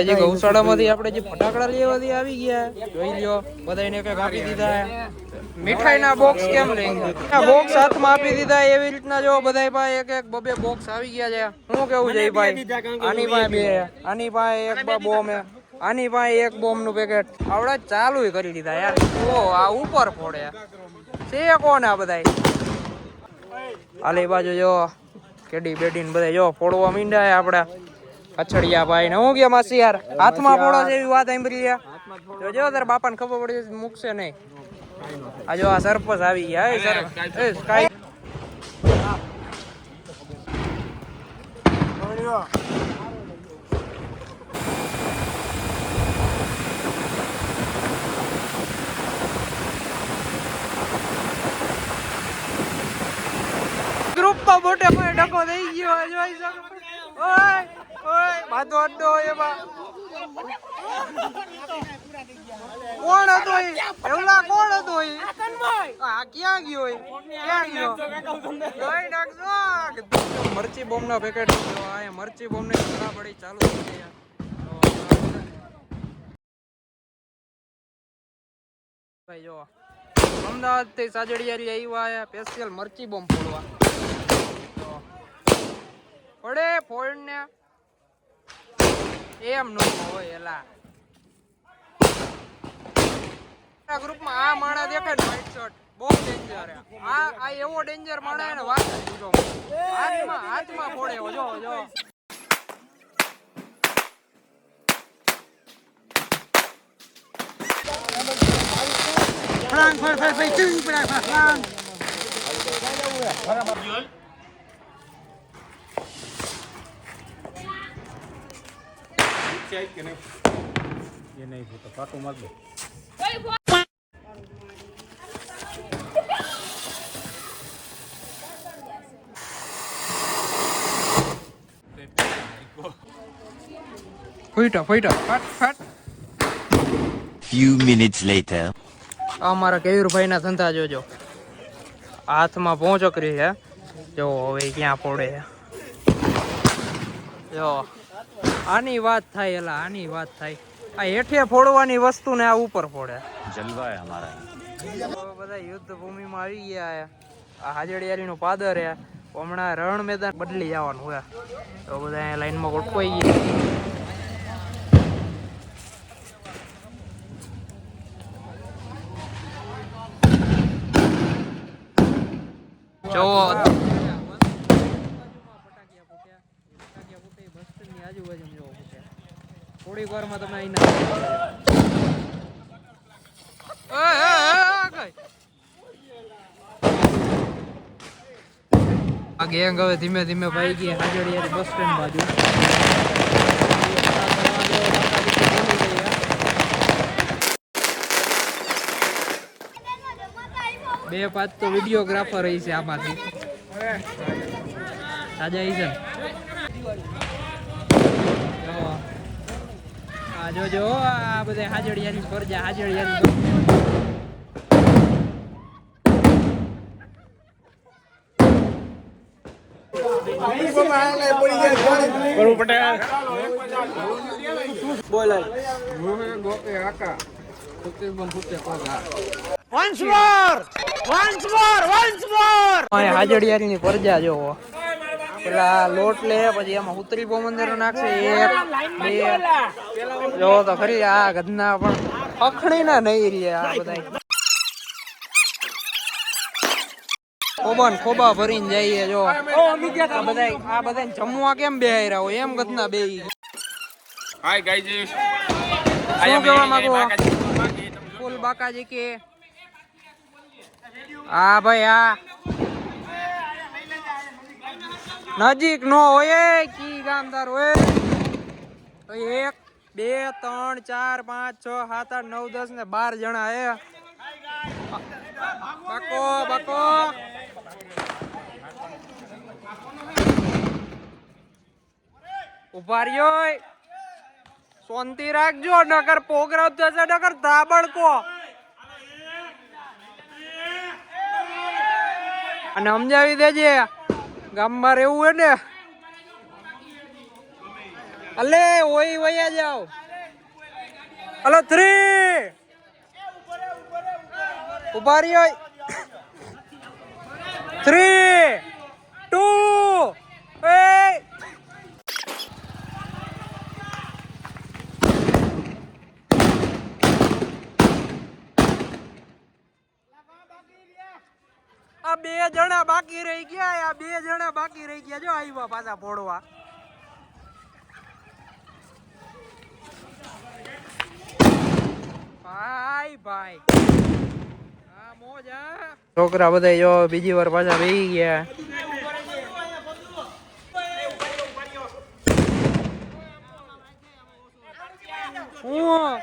આપણે જે ગૌશાળામાંથી આપણે જે ફટાકડા લેવાથી આવી ગયા. જોઈ લ્યો બધાને કંઈક આપી દીધા. મીઠાઈના બોક્સ કેમ લઈ ગયા? બોક્સ હાથમાં આપી દીધા એવી રીતના જો બધા ભાઈ એક એક બબે બોક્સ આવી ગયા છે. હું કેવું છે ભાઈ? આની પાસે બે આની ભાઈ એક બોમ્બ હે આની ભાઈ એક બોમ્બનું પેકેટ આવડે ચાલુ કરી દીધા યાર. ઓ આ ઉપર ફોડે. છે કોણ આ બધા આલી બાજુ જો કેડી બેડી ને બધા જો ફોડવા મીંડાય આપડા. અછડિયા ભાઈ ને હું ગયા માસી યાર હાથમાં ફોડો છે એવી વાત સાંભળી યાર જો તારા બાપાને ખબર પડી મૂકશે નહીં. આ જો આ સરપંચ આવી ગયા. એ સર એ સ્કાય ગ્રુપમાં મોટે ડકો થઈ ગયો. જોઈ શકો ઓય! બાધો અડ્ડો એવા કોણ હતો એવલા કોણ હતો ઈ આ ક્યાં ગયો ઈ ક્યાં ગયો? લઈ નાખજો મરચી બોમ્બ ના પેકેટ મરચી બોમ્બ ને ખરા પડી ચાલુ થઈ ભાઈ જો અમદાવાદથી સાજડિયારી આવ્યા સ્પેશિયલ મરચી બોમ્બ ફોડવા. ફોડે ફોડ ને એમ નો હોય એલા. આ ગ્રુપમાં આ માણા દેખાય ને વ્હાઈટ શર્ટ બહુ ડેન્જર આ આ એવો ડેન્જર માણા એને વાત જ હાથમાં હાથમાં ફોડે એવો, જો જો ફૂટા ફૂટા ફટ ફટ. Few minutes later. આ મારા કેયુરભાઈ ના ધંધા જોજો. હાથમાં પહોંચકરી છે. જો હવે ક્યાં પડે જો. આની વાત થાય એલા આની વાત થાય. આ હેઠે ફોડવાની વસ્તુ ને આ ઉપર ફોડે. જલવા અમારા. બધા યુદ્ધ ભૂમિમાં આવી ગયા આ હાજડિયારીનું પાદર હે હમણાં રણ મેદાન બદલી જવાનું હોય તો બધા અહીંયા લાઈનમાં ગોઠવાઈ ગયા જો આ ગેંગ હવે ધીમે ધીમે ભાઈ ગઈ હાજરી બસ સ્ટેન્ડ બાજુ બે પાંચ તો વિડીયોગ્રાફર રહી છે આમાંથી. ઈ છે ને? જો. આ જો જો આ બધે હાજડિયાની ફરજા હાજડિયાની હાજડિયાની ફરજા જોવો પેલા લોટ લે પછી એમાં ઉતરી પોમંદર નાખશે એક બે. જો તો ખરી આ ગધના પણ અખણી ના નહીં રે આ બધા ખોબા ખોબા ભરીને જઈએ જો. આ બધા આ બધા જમવા કેમ બે હોય? એમ ગધના બે. હાય ગાઈજી શું કહેવા માંગો? ફૂલ બાકાજી કે? હા ભાઈ હા. નજીક નો હોય કી ગામદાર હોય. તો એક, બે, ત્રણ, ચાર, પાંચ, છ, સાત, આઠ, નવ, દસ ને બાર જણા હે. બકો બકો. ઊભા રહ્યો શાંતિ રાખજો, નકર પ્રોગ્રામ થશે, નકર ધાબડકો અને સમજાવી દેજે. ગામમાં રહેવું હોય ને? અલે ઓય વયા જાઓ. હલો થ્રી ઊભા હોય થ્રી ટુ એ આ બે જણા બાકી રહી ગયા આ બે જણા બાકી રહી ગયા. જો આવ્યા પાછા ફોડવા ભાઈ ભાઈ. છોકરા બધા જો બીજી વાર પાછા રહી ગયા. હું?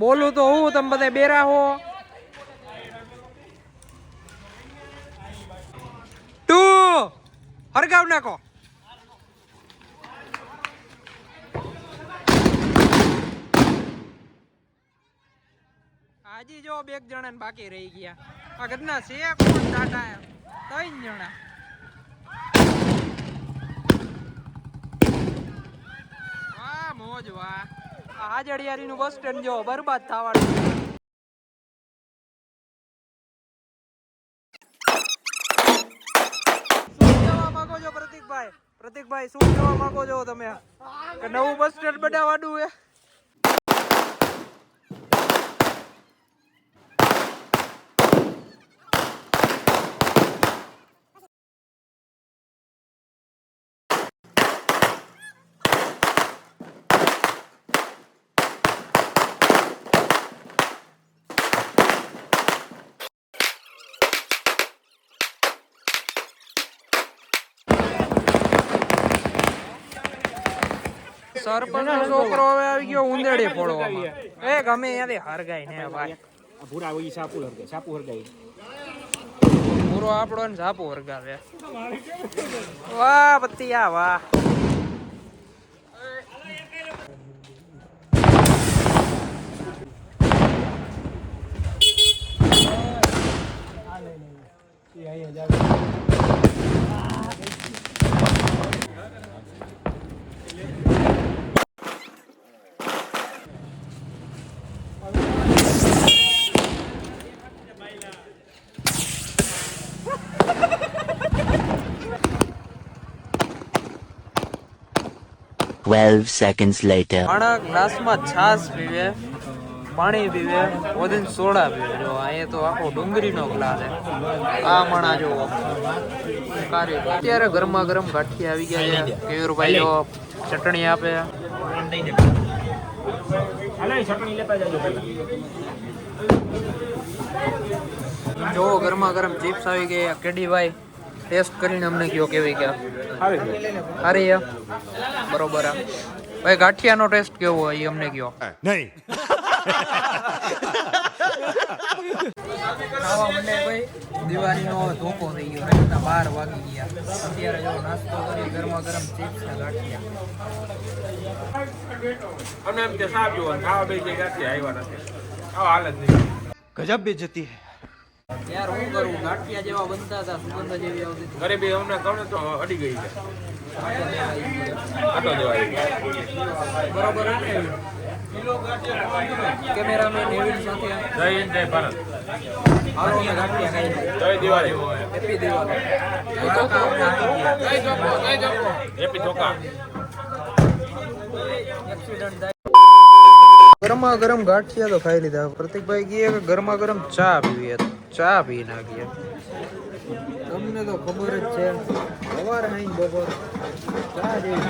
બોલું તો હું તમે બધા બેરા હો. ટુ હરગાવ નાખો. હાજી જો બે જણા બાકી રહી ગયા. આ ઘરના છે કોણ? ટાટા ત્રણ જણા. વાહ, મોજ, વાહ. આ જડિયારી નું બસ સ્ટેન્ડ જો બરબાદ થવાનું પ્રતિકભાઈ પ્રતિકભાઈ શું કહેવા માંગો છો તમે? કે નવું બસ સ્ટેન્ડ બનાવવાનું હે સરપંચ નો છોકરો હવે આવી ગયો ઉંદેડે ફોડવામાં. એ ગમે ત્યાંથી હરગાય ને ભાઈ. ભૂરા હોય સાપુ હરગાય સાપુ હરગાય. પૂરો આપણો ને સાપુ હરગાવે. વાહ પતિયા વાહ. Twelve seconds later. માણા ગ્લાસમાં છાશ પીવે પાણી પીવે વધીને સોડા પીવે. જો અહીંયા તો આખો ડુંગળીનો ગ્લાસ છે. આ માણા જો અત્યારે ગરમા ગરમ ગાંઠિયા આવી ગયા છે. કેયુરભાઈ જો ચટણી આપે. હાલો. ચટણી લેતા જાજો જો ગરમા ગરમ ચિપ્સ આવી ગઈ કેડીભાઈ ટેસ્ટ કરીને અમને કયો કેવી અરે સારી બરોબર આ. ભાઈ ગાંઠિયાનો ટેસ્ટ કેવો હોય એ અમને કયો? નહીં. ખાવા મને ભાઈ દિવાળીનો ધોકો થઈ ગયો. બાર વાગી ગયા. અત્યારે જો નાસ્તો કરી ગરમા ગરમ ચિપ્સ ને ગાંઠિયા. અમને એમ કે સાહેબ ખાવા બે જે ગાંઠિયા આવ્યા નથી. આવો હાલત નહીં. ગજબ બે જતી યાર હું કરું? ગાંઠિયા જેવા બનતા હતા સુગંધ જેવી આવતી ઘરે બે અમને ગમે તો અડી ગઈ છે. આટો દેવા બરોબર કેમેરામેન એવિન સાથે જય હિન્દ જય ભારત. હાલો અમે ગાંઠિયા ખાઈ જય દિવાળી. હેપી દિવાળી. એ કાકા અમને આપી ગયા. હેપી ચોકા એક્સિડન્ટ થાય. ગરમા ગરમ ગાંઠિયા તો ખાઈ લીધા. પ્રતિકભાઈ કહે કે ગરમા ગરમ ચા પીવીએ ચા પી નાખીએ તમને તો ખબર જ છે સવારે આવીને બપોર ચા જેવી